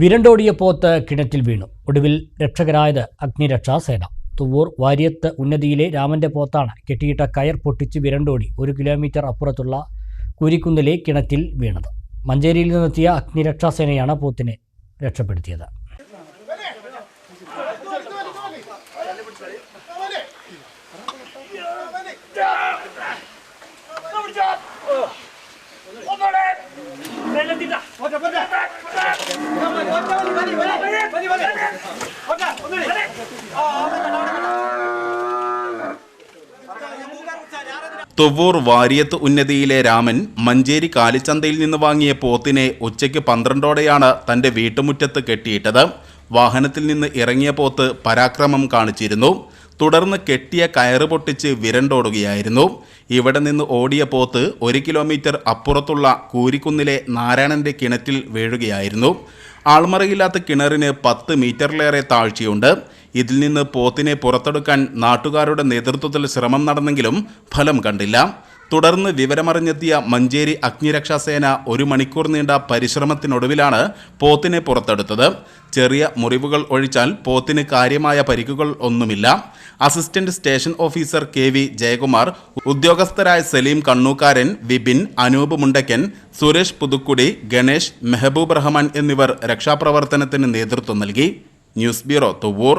വിരണ്ടോടിയ പോത്ത് കിണറ്റിൽ വീണു. ഒടുവിൽ രക്ഷകരായത് അഗ്നിരക്ഷാസേന തുവൂർ വാര്യത്ത് ഉന്നതിയിലെ രാമന്റെ പോത്താണ് കെട്ടിയിട്ട കയർ പൊട്ടിച്ച് വിരണ്ടോടി ഒരു കിലോമീറ്റർ അപ്പുറത്തുള്ള കുരിക്കുന്നിലെ കിണറ്റിൽ വീണത്. മഞ്ചേരിയിൽ നിന്നെത്തിയ അഗ്നിരക്ഷാസേനയാണ് പോത്തിനെ രക്ഷപ്പെടുത്തിയത്. തുവ്വൂർ വാരിയത്ത് ഉന്നതിയിലെ രാമൻ മഞ്ചേരി കാലിച്ചന്തയിൽ നിന്ന് വാങ്ങിയ പോത്തിനെ ഉച്ചയ്ക്ക് പന്ത്രണ്ടോടെയാണ് തന്റെ വീട്ടുമുറ്റത്ത് കെട്ടിയിട്ടത്. വാഹനത്തിൽ നിന്ന് ഇറങ്ങിയ പോത്ത് പരാക്രമം കാണിച്ചിരുന്നു. തുടർന്ന് കെട്ടിയ കയറ് പൊട്ടിച്ച് വിരണ്ടോടുകയായിരുന്നു. ഇവിടെ നിന്ന് ഓടിയ പോത്ത് ഒരു കിലോമീറ്റർ അപ്പുറത്തുള്ള കൂരിക്കുന്നിലെ നാരായണന്റെ കിണറ്റിൽ വീഴുകയായിരുന്നു. ആൾമറയില്ലാത്ത കിണറിന് പത്ത് മീറ്ററിലേറെ താഴ്ചയുണ്ട്. ഇതിൽ നിന്ന് പോത്തിനെ പുറത്തെടുക്കാൻ നാട്ടുകാരുടെ നേതൃത്വത്തിൽ ശ്രമം നടന്നെങ്കിലും ഫലം കണ്ടില്ല. തുടർന്ന് വിവരമറിഞ്ഞെത്തിയ മഞ്ചേരി അഗ്നിരക്ഷാസേന ഒരു മണിക്കൂർ നീണ്ട പരിശ്രമത്തിനൊടുവിലാണ് പോത്തിനെ പുറത്തെടുത്തത്. ചെറിയ മുറിവുകൾ ഒഴിച്ചാൽ പോത്തിന് കാര്യമായ പരിക്കുകൾ ഒന്നുമില്ല. Assistant station officer K V Jayakumar ഉദ്യോഗസ്ഥരായ Saleem Kannukkaran Vipin Anoop Mundakkan Suresh Puthukkudi Ganesh Mehboob Rahman എന്നിവർ രക്ഷാപ്രവർത്തനത്തിന് നേതൃത്വം നൽകി. News bureau Thuvvur